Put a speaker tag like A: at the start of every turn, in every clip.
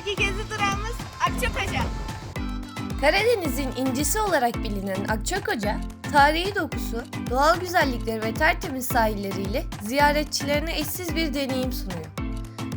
A: Sıradaki gezi durağımız Akçakoca.
B: Karadeniz'in incisi olarak bilinen Akçakoca, tarihi dokusu, doğal güzellikleri ve tertemiz sahilleriyle ziyaretçilerine eşsiz bir deneyim sunuyor.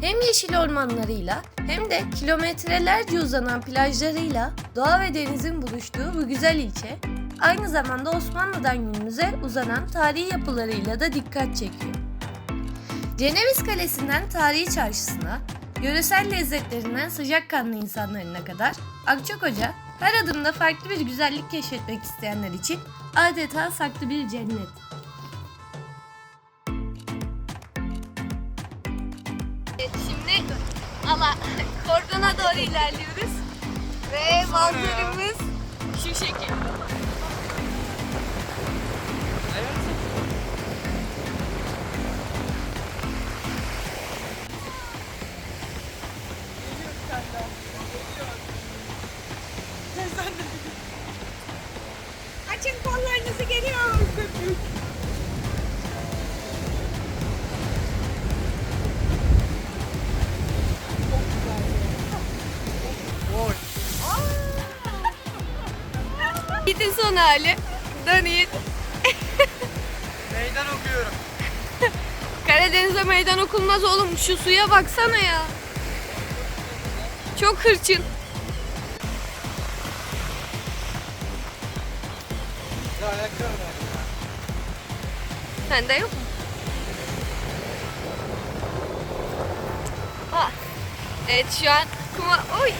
B: Hem yeşil ormanlarıyla hem de kilometrelerce uzanan plajlarıyla doğa ve denizin buluştuğu bu güzel ilçe, aynı zamanda Osmanlı'dan günümüze uzanan tarihi yapılarıyla da dikkat çekiyor. Ceneviz Kalesi'nden tarihi çarşısına, yöresel lezzetlerinden sıcakkanlı insanlarına kadar Akçakoca her adımda farklı bir güzellik keşfetmek isteyenler için adeta saklı bir cennet.
A: Evet, şimdi ala kordona doğru ilerliyoruz. Ve manzaramız şu şekil. Hali. Dönün.
C: Meydan okuyorum.
A: Karadeniz'e meydan okunmaz oğlum. Şu suya baksana ya. Çok hırçın. Sende yok mu? Ah. Evet şu an kuma... Oy.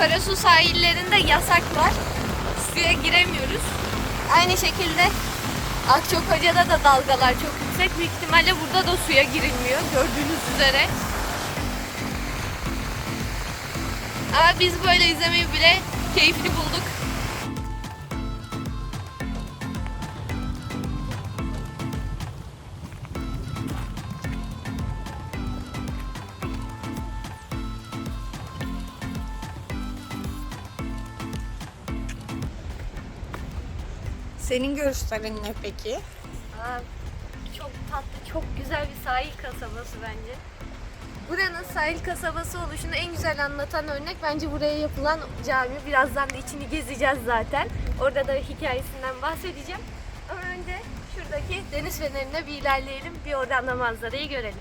A: Karasu sahillerinde yasak var. Suya giremiyoruz. Aynı şekilde Akçakoca'da da dalgalar çok yüksek. Büyük ihtimalle burada da suya girilmiyor gördüğünüz üzere. Ama biz böyle izlemeyi bile keyifli bulduk.
D: Senin görüşlerin ne peki?
A: Aa, çok tatlı, çok güzel bir sahil kasabası bence. Buranın sahil kasabası oluşunu en güzel anlatan örnek bence buraya yapılan cami. Birazdan da içini gezeceğiz zaten. Orada da hikayesinden bahsedeceğim. Ama önce şuradaki deniz fenerine bir ilerleyelim. Bir oradan da manzarayı görelim.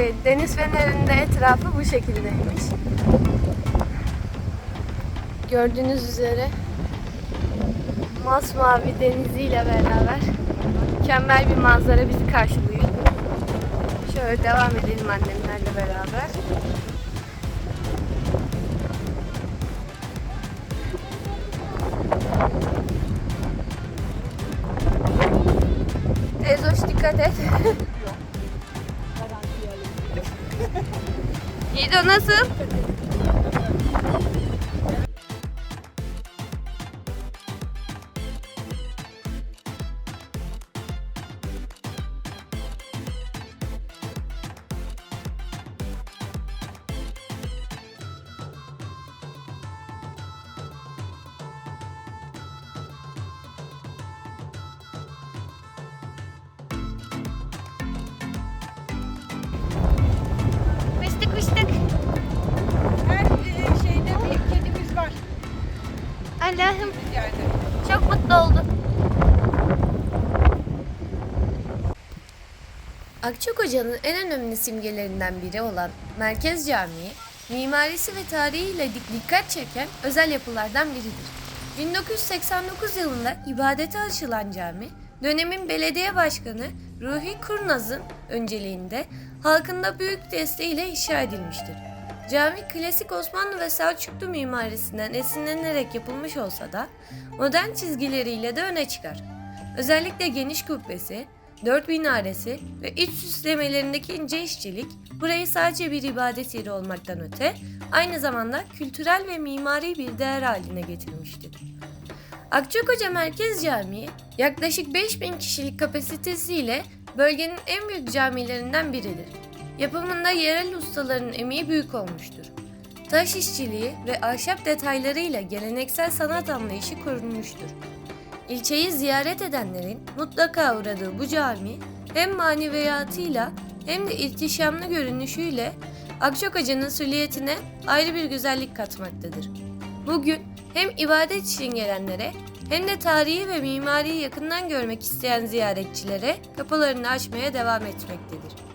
A: Evet, deniz fenerinde etrafı bu şekildeymiş. Gördüğünüz üzere masmavi deniziyle beraber mükemmel bir manzara bizi karşılıyor. Şöyle devam edelim annemlerle beraber. Ezoş dikkat et. İdo nasıl? Allah'ım çok mutlu oldum.
B: Akçakoca'nın en önemli simgelerinden biri olan Merkez Camii, mimarisi ve tarihiyle dik- dikkat çeken özel yapılardan biridir. 1989 yılında ibadete açılan cami, dönemin belediye başkanı Ruhi Kurnaz'ın önceliğinde halkın da büyük desteğiyle inşa edilmiştir. Cami klasik Osmanlı ve Selçuklu mimarisinden esinlenerek yapılmış olsa da modern çizgileriyle de öne çıkar. Özellikle geniş kubbesi, dört minaresi ve iç süslemelerindeki ince işçilik burayı sadece bir ibadet yeri olmaktan öte aynı zamanda kültürel ve mimari bir değer haline getirmiştir. Akçakoca Merkez Camii yaklaşık 5000 kişilik kapasitesiyle bölgenin en büyük camilerinden biridir. Yapımında yerel ustaların emeği büyük olmuştur. Taş işçiliği ve ahşap detaylarıyla geleneksel sanat anlayışı korunmuştur. İlçeyi ziyaret edenlerin mutlaka uğradığı bu cami hem maneviyatıyla hem de ihtişamlı görünüşüyle Akçakoca'nın süliyetine ayrı bir güzellik katmaktadır. Bugün hem ibadet için gelenlere hem de tarihi ve mimariyi yakından görmek isteyen ziyaretçilere kapılarını açmaya devam etmektedir.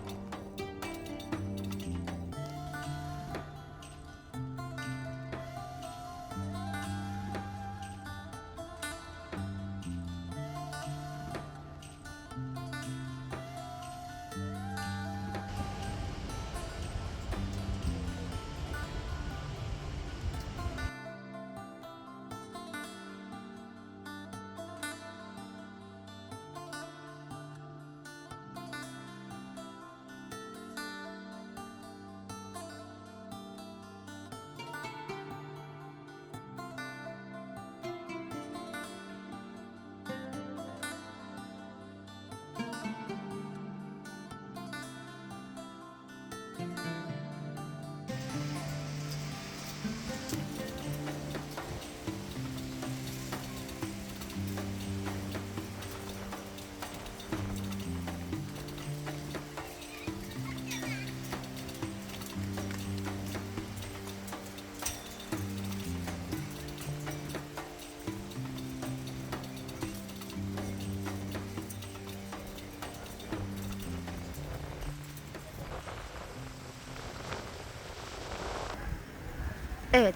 A: Evet,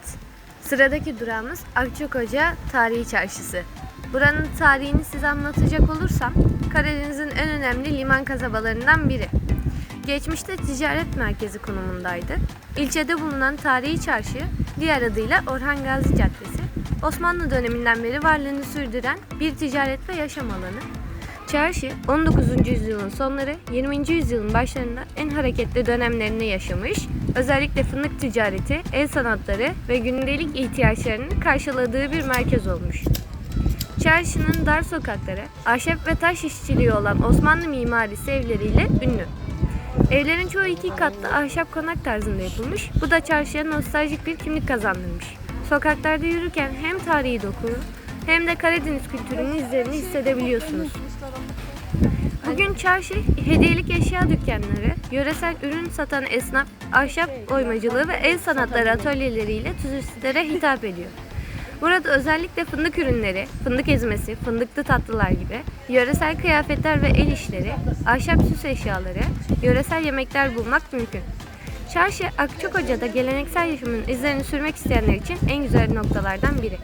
A: sıradaki durağımız Akçakoca Tarihi Çarşısı. Buranın tarihini size anlatacak olursam, Karadeniz'in en önemli liman kasabalarından biri. Geçmişte ticaret merkezi konumundaydı. İlçede bulunan tarihi çarşı, diğer adıyla Orhan Gazi Caddesi, Osmanlı döneminden beri varlığını sürdüren bir ticaret ve yaşam alanı. Çarşı 19. yüzyılın sonları 20. yüzyılın başlarında en hareketli dönemlerini yaşamış, özellikle fındık ticareti, el sanatları ve gündelik ihtiyaçlarını karşıladığı bir merkez olmuş. Çarşının dar sokakları, ahşap ve taş işçiliği olan Osmanlı mimarisi evleriyle ünlü. Evlerin çoğu iki katlı ahşap konak tarzında yapılmış, bu da çarşıya nostaljik bir kimlik kazandırmış. Sokaklarda yürürken hem tarihi doku hem de Karadeniz kültürünün izlerini hissedebiliyorsunuz. Bugün çarşı, hediyelik eşya dükkanları, yöresel ürün satan esnaf, ahşap oymacılığı ve el sanatları atölyeleriyle turistlere hitap ediyor. Burada özellikle fındık ürünleri, fındık ezmesi, fındıklı tatlılar gibi, yöresel kıyafetler ve el işleri, ahşap süs eşyaları, yöresel yemekler bulmak mümkün. Çarşı Akçakoca'da geleneksel yaşamın izlerini sürmek isteyenler için en güzel noktalardan biri.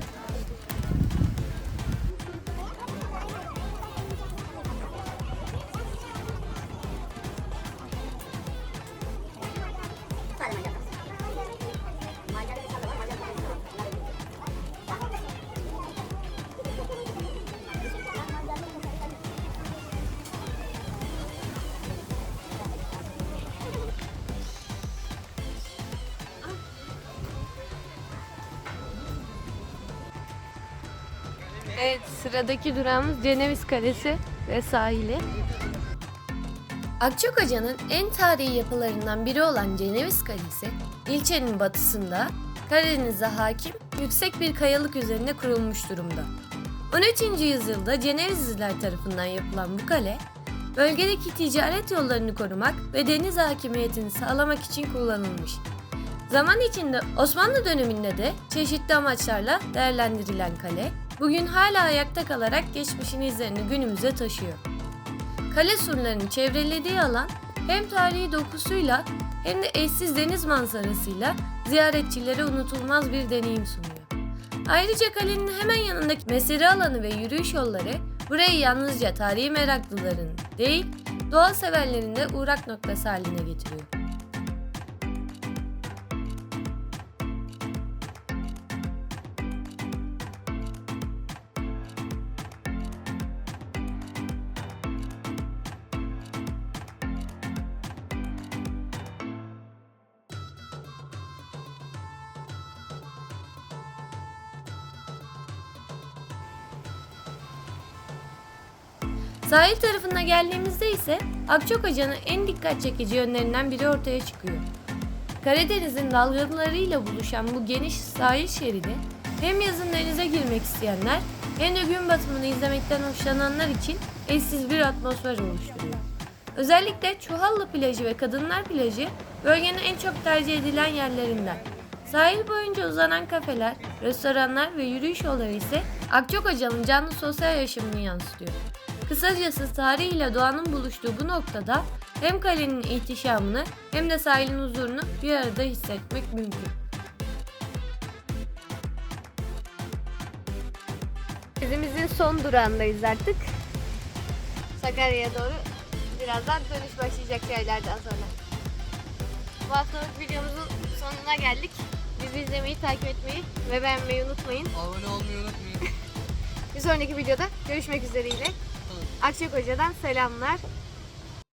A: Evet, sıradaki durağımız Ceneviz Kalesi ve sahili.
B: Akçakoca'nın en tarihi yapılarından biri olan Ceneviz Kalesi, ilçenin batısında Karadeniz'e hakim yüksek bir kayalık üzerinde kurulmuş durumda. 13. yüzyılda Cenevizliler tarafından yapılan bu kale, bölgedeki ticaret yollarını korumak ve deniz hakimiyetini sağlamak için kullanılmış. Zaman içinde Osmanlı döneminde de çeşitli amaçlarla değerlendirilen kale, bugün hala ayakta kalarak geçmişin izlerini günümüze taşıyor. Kale surlarının çevrelediği alan hem tarihi dokusuyla hem de eşsiz deniz manzarasıyla ziyaretçilere unutulmaz bir deneyim sunuyor. Ayrıca kalenin hemen yanındaki mesire alanı ve yürüyüş yolları burayı yalnızca tarihi meraklıların değil, doğa severlerin de uğrak noktası haline getiriyor. Sahil tarafına geldiğimizde ise Akçakoca'nın en dikkat çekici yönlerinden biri ortaya çıkıyor. Karadeniz'in dalgalarıyla buluşan bu geniş sahil şeridi hem yazın denize girmek isteyenler hem de gün batımını izlemekten hoşlananlar için eşsiz bir atmosfer oluşturuyor. Özellikle Çuhallı plajı ve Kadınlar plajı bölgenin en çok tercih edilen yerlerinden. Sahil boyunca uzanan kafeler, restoranlar ve yürüyüş yolları ise Akçakoca'nın canlı sosyal yaşamını yansıtıyor. Kısacası tarihi ile doğanın buluştuğu bu noktada hem kalenin ihtişamını hem de sahilin huzurunu bir arada hissetmek mümkün.
A: Dizimizin son durağındayız artık. Sakarya'ya doğru birazdan dönüş başlayacak şeylerden sonra. Bu haftalık videomuzun sonuna geldik. Bizi izlemeyi, takip etmeyi ve beğenmeyi unutmayın.
C: Abone olmayı unutmayın.
A: Bir sonraki videoda görüşmek üzereyle. Akçakoca'dan selamlar.